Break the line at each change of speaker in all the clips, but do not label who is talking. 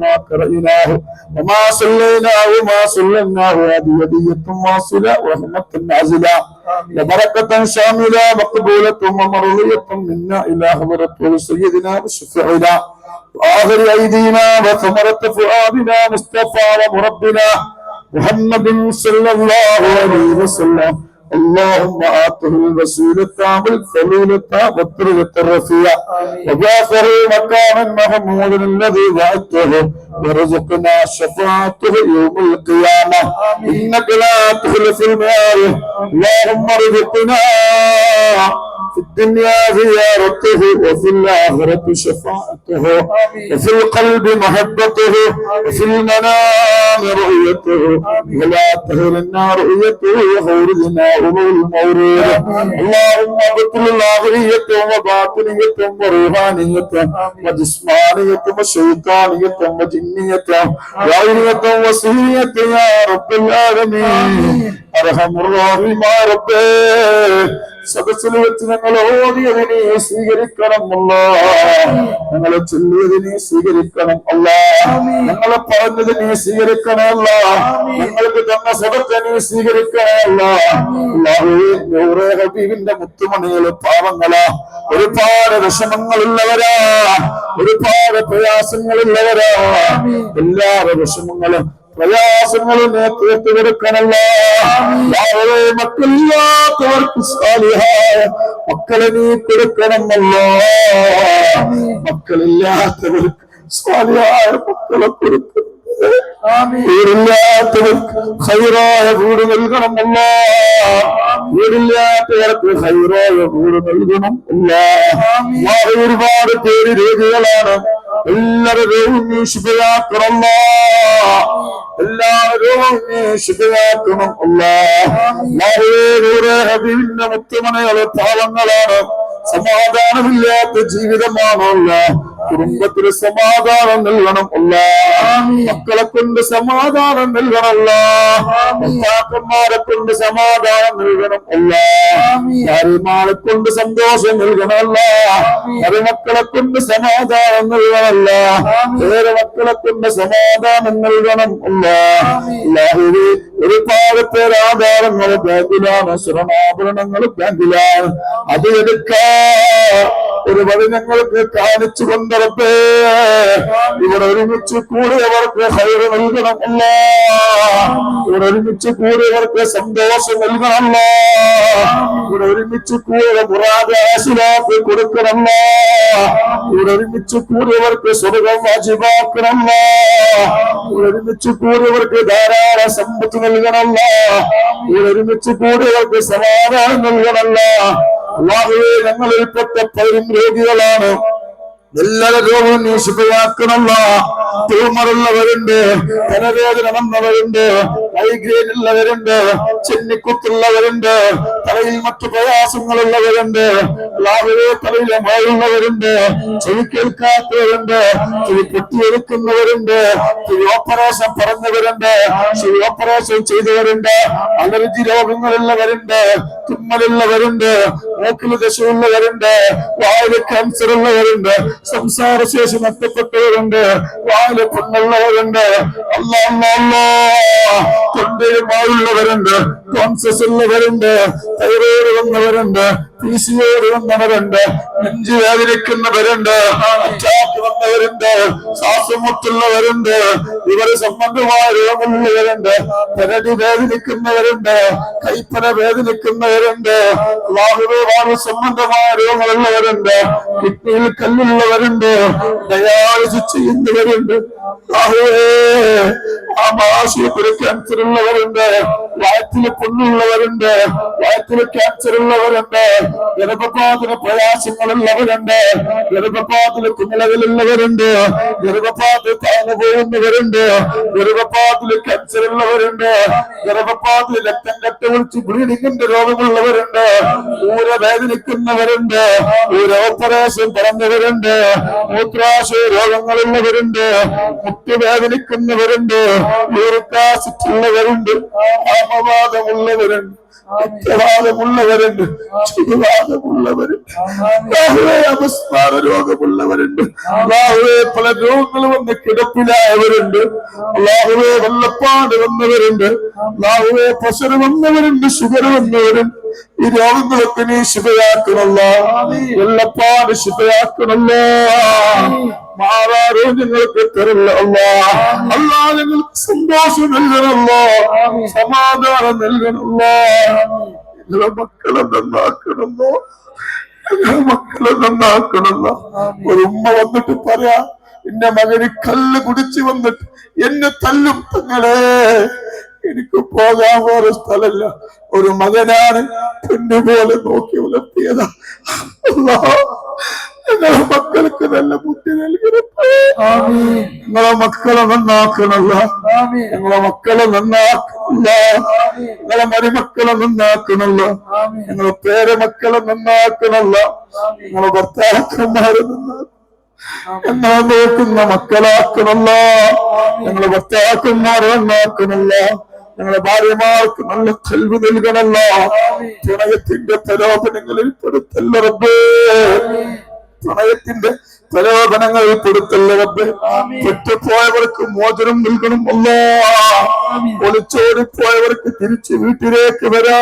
ما قرأناه وما صليناه وما صليناه هذه هدية واصلة ورحمة نازلة وبركة شاملة مقبولة ومرضية منا إلى حضرة سيدنا وشفيعنا وآخر أيدينا وثمرة فؤادنا مصطفى ومربنا محمد صلى الله عليه وسلم اللهم آته الوسيلة والفضيلة والدرجة الرفيعة وباخر مكانا محمود الذي وعدته ورزقنا شفاعته يوم القيامة. إنك لا تخلف المياه. اللهم ارزقنا الدنيا زيارته وفي الآخرة شفاعته وفي القلب محبته وفي المنام رؤيته ولا تهلنا رؤيته وخورجنا أولو المورود اللهم ابطل الآخرية وباطنية وروحانية وجسمانية وشيطانية وجنية وعينية وسيرية يا رب العالمين أرحم الراحمين يا ربي സദസ്സിൽ വെച്ച് ഞങ്ങൾ ഓടിയതിനെ സ്വീകരിക്കണം അല്ല ഞങ്ങളെ ചൊല്ലിയതിനെ സ്വീകരിക്കണം അല്ല. ഞങ്ങളെ പറഞ്ഞതിനെ സ്വീകരിക്കണേ അല്ല. ഞങ്ങൾക്ക് തന്ന സദത്തിനെ സ്വീകരിക്കണേ അല്ല. നൂറേ ഹബീബിന്റെ മുത്തുമണികൾ പാവങ്ങളാ. ഒരുപാട് വിഷമങ്ങളുള്ളവരാ. ഒരുപാട് പ്രയാസങ്ങളുള്ളവരാ. എല്ലാവരും വിഷമങ്ങളും പ്രയാസങ്ങളും തീർത്തു കൊടുക്കണല്ല യാതൊരു മക്കളില്ലാത്തവർക്ക് സാലിഹായ മക്കളെ നീ കൊടുക്കണമല്ലോ. മക്കളില്ലാത്തവർക്ക് സാലിഹായ മക്കളെ കൊടുക്കണം വീടില്ലാത്തവർക്ക് ഹൈറായ വീട് നൽകണമല്ലോ. വീടില്ലാത്തവർക്ക് ഹൈറായ വീട് നൽകണം അല്ല ഒരുപാട് പേര് രോഗികളാണ്. എല്ലാവരും നീ ശുഭയാക്കണമല്ല എല്ലാവരും ശുദ്ധയാക്കണം. ശുഭയാക്കണം അല്ല ഹബീബിന്റെ മുത്തുമനകളെ പാവങ്ങളാണ് സമാധാനമില്ലാത്ത ജീവിതമാണല്ല കുടുംബത്തിന് സമാധാനം നൽകണം അല്ല. മക്കളെ കൊണ്ട് സമാധാനം നൽകണമല്ല ഭർത്താക്കന്മാരെ കൊണ്ട് സമാധാനം നൽകണം അല്ല. ഭാര്യമാരെ കൊണ്ട് സന്തോഷം നൽകണമല്ല മക്കളെ കൊണ്ട് സമാധാനം നൽകണമല്ല വേറെ മക്കളെ കൊണ്ട് സമാധാനം നൽകണം അല്ല. അല്ലാഹുവേ, ഒരുപാട് പേര് ആധാരങ്ങൾ ബാങ്കിലാണ്. സ്വർണാഭരണങ്ങൾ ബാങ്കിലാണ്. അത് എടുക്കാ. ഒരു വഴി ഞങ്ങൾക്ക് കാണിച്ചു കൊണ്ടറപ്പേ ഇവിടെ ഒരുമിച്ച് കൂടിയവർക്ക് ഹൈറ് നൽകണമല്ല. ഇവിടെ ഒരുമിച്ച് കൂടിയവർക്ക് സന്തോഷം നൽകണമല്ല. ഇവിടെ ഒരുമിച്ച് കൂടിയ മുറാദാശിലാക്കി കൊടുക്കണമല്ല. ഇവിടെ ഒരുമിച്ച് കൂടിയവർക്ക് സ്വർഗം വാജിബാക്കണമല്ല. ഇവിടെ ഒരുമിച്ച് കൂടിയവർക്ക് ധാരാളം സമ്പത്ത് നൽകണമല്ല. ഇവിടെ ഒരുമിച്ച് കൂടിയവർക്ക് സമാധാനം നൽകണമല്ല. അള്ളാഹുവേ ഞങ്ങളിൽപ്പെട്ട പലരും രോഗികളാണ്. എല്ലാ രോഗവും നീ ശുഭമാക്കണമല്ല ട്യൂമറുള്ളവരുണ്ട് തലവേദന വന്നവരുണ്ട് മൈഗ്രെയിൻ ഉള്ളവരുണ്ട് ചെന്നിക്കുത്തുള്ളവരുണ്ട് തലയിൽ മറ്റു പ്രയാസങ്ങളുള്ളവരുണ്ട്. ലാഹുവേ തലയിലെ മഴയുള്ളവരുണ്ട് ചെവി കേൾക്കാത്തവരുണ്ട്. ചെവി പൊട്ടിയെടുക്കുന്നവരുണ്ട്. ചെവി ഓപ്പറേഷൻ പറഞ്ഞവരുണ്ട്. ചെവി ഓപ്പറേഷൻ ചെയ്തവരുണ്ട്. അലർജി രോഗങ്ങളുള്ളവരുണ്ട്. തുമ്മലുള്ളവരുണ്ട്. മൂക്കിൽ ദശയുള്ളവരുണ്ട്. വായിൽ ക്യാൻസർ ഉള്ളവരുണ്ട് സംസാരശേഷി നഷ്ടപ്പെട്ടവരുണ്ട്. വായിൽ കൊണ്ടുള്ളവരുണ്ട് അല്ല അല്ല അല്ല. തൊണ്ടയുമായുള്ളവരുണ്ട് കോൺസസ് ഉള്ളവരുണ്ട്. തൈറോയ്ഡ് വന്നവരുണ്ട് ഓട് വന്നവരുണ്ട് നെഞ്ചു വേദനിക്കുന്നവരുണ്ട് അറ്റാക്ക് വന്നവരുണ്ട് ശ്വാസമുട്ടുള്ളവരുണ്ട് ഇവരെ സംബന്ധമായ രോഗമുള്ളവരുണ്ട് പരടി വേദനിക്കുന്നവരുണ്ട് കൈപ്പന വേദനിക്കുന്നവരുണ്ട് വാഹുവാഹു സംബന്ധമായ രോഗമുള്ളവരുണ്ട് കിഡ്നിയിൽ കല്ലുള്ളവരുണ്ട് ഡയാലിസിസ് ചെയ്യുന്നവരുണ്ട് ആമാശയത്തിന് ക്യാൻസർ ഉള്ളവരുണ്ട് വയറ്റിൽ പുണ്ണുള്ളവരുണ്ട് വയറ്റിൽ ക്യാൻസർ ഉള്ളവരുണ്ട് ഗർഭപാതന പ്രയാസങ്ങളുള്ളവരുണ്ട്. ഗർഭപാത്ര കുമിളകളുള്ളവരുണ്ട്. ഗർഭപാത താഴ്ന്നു പോകുന്നവരുണ്ട്. ഗർഭപാതൽ ക്യാൻസർ ഉള്ളവരുണ്ട്. ഗർഭപാതൽ രക്തം കെട്ട് വിളിച്ച് ബ്ലീഡിങ്ങിന്റെ രോഗമുള്ളവരുണ്ട് ഊര വേദനിക്കുന്നവരുണ്ട് ഊര ഓപ്പറേഷൻ പറഞ്ഞവരുണ്ട്. മൂത്രാശയ രോഗങ്ങളുള്ളവരുണ്ട്. മുട്ടി വേദനിക്കുന്നവരുണ്ട് യൂറിക് ആസിഡ് ഉള്ളവരുണ്ട്. ആമവാദമുള്ളവരുണ്ട്. രക്തവാദമുള്ളവരുണ്ട് ചുടുവാദമുള്ളവരുണ്ട് അള്ളാഹുവേ അപസ്മാര രോഗമുള്ളവരുണ്ട്. അള്ളാഹുവേ പല രോഗങ്ങൾ വന്ന് കിടപ്പിലായവരുണ്ട്. അള്ളാഹുവേ വല്ലപ്പാട് വന്നവരുണ്ട്. അള്ളാഹുവേ പ്രഷർ വന്നവരുണ്ട് ഷുഗർ വന്നവരുണ്ട് ഈ രോഗങ്ങളൊക്കെ നീ ശുഭയാക്കണല്ലോ വെള്ളപ്പാട് ശുഭയാക്കണല്ലോ മാറാരോഗ്യങ്ങൾക്ക് തരില്ല അല്ലാ ഞങ്ങൾക്ക് സന്തോഷം നൽകണല്ലോ സമാധാനം നൽകണല്ലോ നിങ്ങളെ മക്കളെ നന്നാക്കണല്ലോ ഞങ്ങളെ മക്കളെ നന്നാക്കണല്ലോ ഒരു ഉമ്മ വന്നിട്ട് പറയാ എന്റെ മകന് കല്ല് കുടിച്ചു വന്നിട്ട് എന്നെ തല്ലും തങ്ങളെ. എനിക്ക് പോകാൻ വേറെ സ്ഥലമില്ല ഒരു മകനാണ് പൊന്നുപോലെ നോക്കി വളർത്തിയതാ നിങ്ങളെ മക്കൾക്ക് നല്ല ബുദ്ധി നൽകണപ്പോ നിങ്ങളെ മക്കളെ നന്നാക്കണല്ല ഞങ്ങളെ മക്കളെ നന്നാക്കണല്ല ഞങ്ങളെ മരുമക്കളെ നന്നാക്കണല്ല ഞങ്ങളെ പേരമക്കളെ നന്നാക്കണല്ല ഞങ്ങളെ ഭർത്താക്കന്മാരെ നന്നാക്കണം എന്നാ നോക്കുന്ന മക്കളാക്കണല്ല ഞങ്ങളെ ഭർത്താക്കന്മാരെ നന്നാക്കണല്ല ഞങ്ങളെ ഭാര്യമാർക്ക് നല്ല കൽവ് നൽകണല്ല പ്രണയത്തിന്റെ പ്രലോഭനങ്ങളിൽ പെടുത്തല്ല റബ്ബേ. പ്രണയത്തിന്റെ പ്രലോഭനങ്ങളിൽ പെടുത്തല്ല റബ്ബേ. പെട്ടുപോയവർക്ക് മോചനം നൽകണം അല്ലോ. ഒളിച്ചോടിപ്പോയവർക്ക് തിരിച്ചു വീട്ടിലേക്ക് വരാ.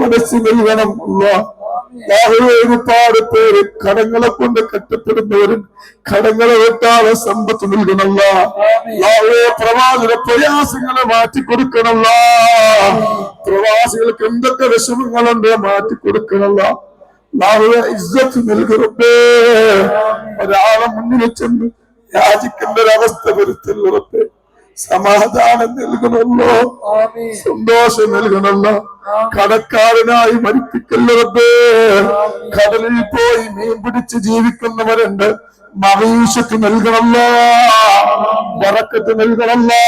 മനസ്സ് നൽകണം അല്ലാ. ഒരുപാട് പേര് കടങ്ങളെ കൊണ്ട് കെട്ടപ്പെടുന്നവരും കടങ്ങളെ വെട്ടാതെ സമ്പത്ത് നൽകണമല്ല. അല്ലാഹുവേ പ്രവാസിയുടെ പ്രയാസങ്ങളെ മാറ്റി കൊടുക്കണമല്ല പ്രവാസികൾക്ക് എന്തൊക്കെ വിഷമങ്ങളുണ്ട് മാറ്റി കൊടുക്കണമല്ല അല്ലാഹുവേ ഇജ്ജത്ത് നൽകണമേ ഒരാളെ മുന്നിൽ ചെന്ന് യാചിക്കേണ്ട ഒരവസ്ഥ വരുത്തുള്ളറപ്പേ സമാധാനം നൽകണമല്ലോ. സന്തോഷം നൽകണമല്ലോ. കടക്കാരനായി മരിപ്പിക്കല്ലേ കടലിൽ പോയി മീൻ പിടിച്ച് ജീവിക്കുന്നവരുണ്ട്. മഹീഷത്ത് നൽകണമല്ലോ. വറക്കത്ത് നൽകണമല്ലോ.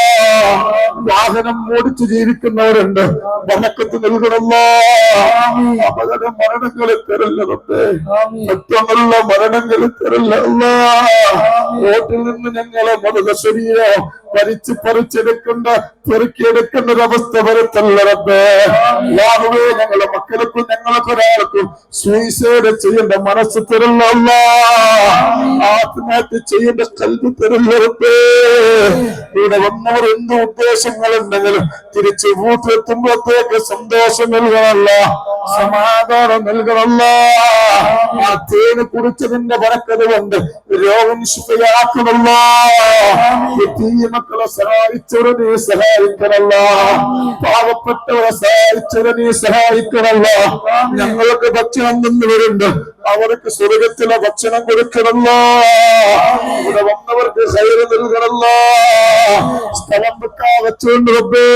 വാഹനം ഓടിച്ച് ജീവിക്കുന്നവരുണ്ട്. വറക്കത്ത് നൽകണമല്ലോ. അപകട മരണങ്ങളെ തരല്ലറബേ പെട്ടെന്നുള്ള മരണങ്ങൾ തരല്ല റോട്ടിൽ നിന്ന് ഞങ്ങളെ മൃത ശരീരം പരിച്ച് പറിച്ചെടുക്കേണ്ട പെറുക്കിയെടുക്കേണ്ട ഒരവസ്ഥ വരുത്തല്ല റബ്ബേ. ഞങ്ങളെ മക്കൾക്കും ഞങ്ങൾക്ക് ഒരാൾക്കും സൂയിസൈഡ് ചെയ്യേണ്ട മനസ്സ് തരുന്നല്ല ആത്മഹത്യ ചെയ്യേണ്ട കൽവ് തരുന്ന റബ്ബേ? ഇവിടെ വന്നവർ എന്ത് ഉദ്ദേശങ്ങളുണ്ടെങ്കിലും തിരിച്ച് വീട്ടിലെത്തുമ്പോഴത്തേക്ക് സന്തോഷം നൽകണല്ല സമാധാനം നൽകണല്ല ആ തേന് കുടിച്ചതിന്റെ വരക്കത് കൊണ്ട് രോഗം ശുഭയാക്കണല്ല തീയ മക്കളെ സഹായിച്ചവരെ നീ സഹായിക്കണല്ല പാവപ്പെട്ടവരെ സഹായിച്ചവരെ നീ സഹായിക്കണല്ല ഞങ്ങൾക്ക് ഭക്ഷണം നിന്നവരുണ്ട് അവർക്ക് സ്വർഗത്തിലെ ഭക്ഷണം കൊടുക്കണല്ല ഇവിടെ വന്നവർക്ക് ഹൈറ് നൽകണല്ല സ്ഥലം വെക്കാൻ വെച്ചുകൊണ്ട് റബ്ബേ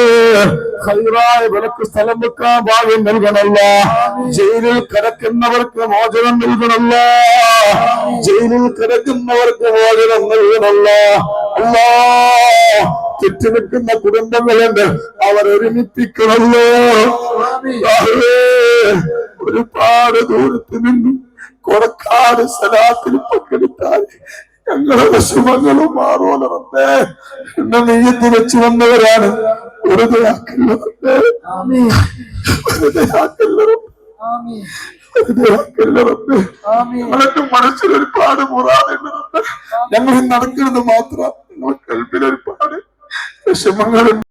ഹൈറായ വിലക്ക് സ്ഥലം വെക്കാൻ ഭാഗ്യം നൽകണല്ല ജയിലിൽ കിടക്കുന്നവർക്ക് മോചനം നൽകണല്ല ജയിലിൽ കിടക്കുന്നവർക്ക് മോചനം നൽകണല്ല അല്ലാ തെറ്റുനിൽക്കുന്ന കുടുംബങ്ങളുണ്ട് അവരൊരുമിപ്പിക്കണല്ലോ ഒരുപാട് ദൂരത്ത് നിന്നും കൊടക്കാട് സ്ഥലത്തിൽ പങ്കെടുത്താൽ ഞങ്ങളുടെ വിഷമങ്ങളും മാറോലറേ എന്നെ നെയ്യത്ത് വെച്ച് വന്നവരാണ്. വെറുതെ ആക്കല്ലറേ വെറുതെ ആക്കല്ലറേ വെറുതെ ആക്കല്ലറേ ഞങ്ങൾക്ക് മനസ്സിൽ ഒരുപാട് മുറാതുണ്ട് ഞങ്ങൾ നടക്കുന്നത് മാത്രം ഞങ്ങൾ കൽപ്പിൽ ഒരുപാട് വിഷമങ്ങളുണ്ട്